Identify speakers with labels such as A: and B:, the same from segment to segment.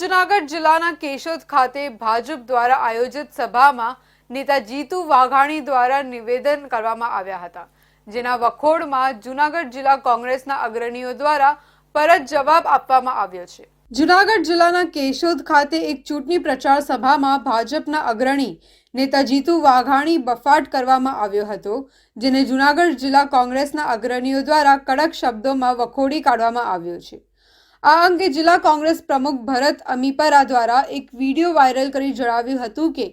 A: જુનાગઢ જિલ્લાના કેશોદ ખાતે ભાજપ દ્વારા આયોજિત સભામાં નેતા જીતુ વાઘાણી દ્વારા નિવેદન કરવામાં આવ્યા હતા. જેના વખોડમાં જુનાગઢ જિલ્લા કોંગ્રેસના અગ્રણીઓ દ્વારા પરત જવાબ આપવામાં આવ્યો છે. જુનાગઢ જિલ્લાના કેશોદ ખાતે એક ચૂંટણી પ્રચાર સભામાં ભાજપના અગ્રણી નેતા જીતુ વાઘાણી બફાટ કરવામાં આવ્યો હતો, જેને જુનાગઢ જિલ્લા કોંગ્રેસના અગ્રણીઓ દ્વારા કડક શબ્દોમાં વખોડી કાઢવામાં આવ્યો છે. આ અંગે જિલ્લા કોંગ્રેસ પ્રમુખ ભરત અમીપરા દ્વારા એક વીડિયો વાયરલ કરી જણાવ્યું હતું કે,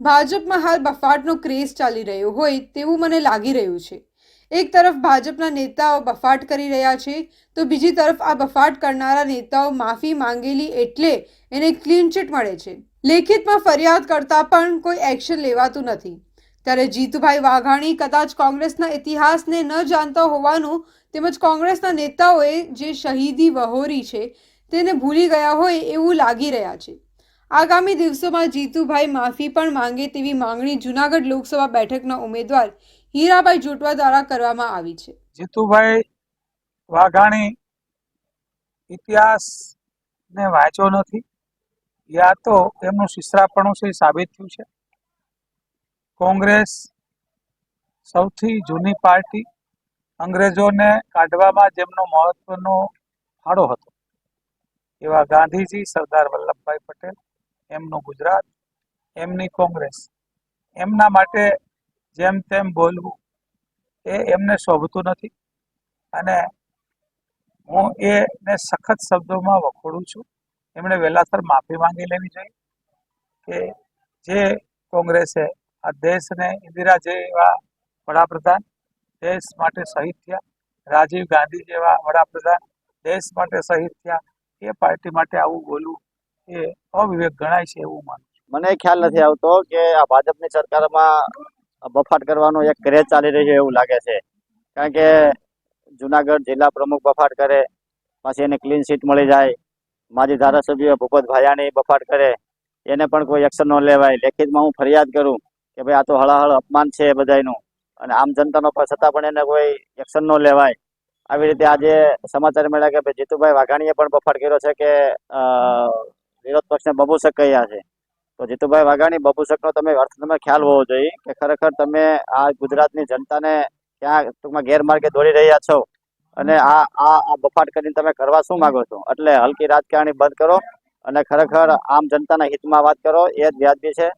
A: ભાજપમાં હાલ બફાટનો ક્રેઝ ચાલી રહ્યો હોય તેવું મને લાગી રહ્યું છે. એક તરફ ભાજપના નેતાઓ બફાટ કરી રહ્યા છે, તો બીજી તરફ આ બફાટ કરનારા નેતાઓ માફી માંગેલી એટલે એને ક્લીન ચીટ મળે છે. લેખિતમાં ફરિયાદ કરતા પણ કોઈ એક્શન લેવાતું નથી. ત્યારે જીતુભાઈ વાઘાણી કદાચ કોંગ્રેસના ઇતિહાસને ન જાણતા હોવાનું તેમજ કોંગ્રેસના નેતાઓએ જે શહીદી વહોરી છે તેને ભૂલી ગયા હોય એવું લાગી રહ્યા છે. આગામી દિવસોમાં જીતુભાઈ માફી પણ માંગે તેવી માંગણી જુનાગઢ લોકસભા બેઠકના ઉમેદવાર હીરાભાઈ જોટવા દ્વારા કરવામાં આવી છે.
B: જીતુભાઈ વાઘાણી ઇતિહાસ ને વાંચ્યો નથી. યા તો એમનું શિસ્રાપણું છે સાબિત થયું છે. કોંગ્રેસ સૌથી જૂની પાર્ટી અંગ્રેજોને કાઢવામાં જેમનો મહત્વનો ફાળો હતો. એવા ગાંધીજી સરદાર વલ્લભભાઈ પટેલ, એમનું ગુજરાત, એમની કોંગ્રેસ. એમના માટે જેમ તેમ બોલવું એ એમને શોભતું નથી અને હું એને સખત શબ્દોમાં વખોડું છું. એમણે વહેલાસર માફી માંગી લેવી જોઈએ કે જે કોંગ્રેસે આ દેશને ઇન્દિરા જેવા વડાપ્રધાન, દેશ માટે શહીદ થયા. રાજીવ ગાંધી જેવા વડાપ્રધાન, દેશ માટે શહીદ થયા. એ પાર્ટી માટે આવું બોલવું એ અવિવેક ગણાય છે એવું માનું
C: મને ખ્યાલ નથી આવતો કે આ ભાજપની સરકારમાં બફાટ કરવાનો એક ક્રેઝ ચાલી રહ્યો એવું લાગે છે. કારણ કે જુનાગઢ જિલ્લા પ્રમુખ બફાટ કરે, પછી એને ક્લીન સીટ મળી જાય. માજી ધારાસભ્ય ભૂપત ભાયાણી બફાટ કરે. એને પણ કોઈ એક્શન ન લેવાય. લેખિતમાં હું ફરિયાદ કરું. કે ભાઈ આ તો હળાહળ અપમાન છે બધાનું અને આમ જનતાનો છતાં પણ એને કોઈ એક્શન ન લેવાય. આવી રીતે આજે સમાચાર મળ્યા કે ભાઈ જીતુભાઈ વાઘાણીએ પણ બફાટ કર્યો છે કે વિરોધ પક્ષને બબુસક કહ્યા છે. તો જીતુભાઈ વાઘાણી, બબુસકનો તમે અર્થ, તમે ખ્યાલ હોવો જોઈએ કે ખરેખર તમે આ ગુજરાતની જનતાને ક્યાં ટૂંકમાં ગેરમાર્ગે દોડી રહ્યા છો. અને આ આ આ બફાટ કરીને તમે કરવા શું માંગો છો? એટલે હલકી રાજકારણી બંધ કરો અને ખરેખર આમ જનતાના હિતમાં વાત કરો, એ જ વ્યાજબી છે.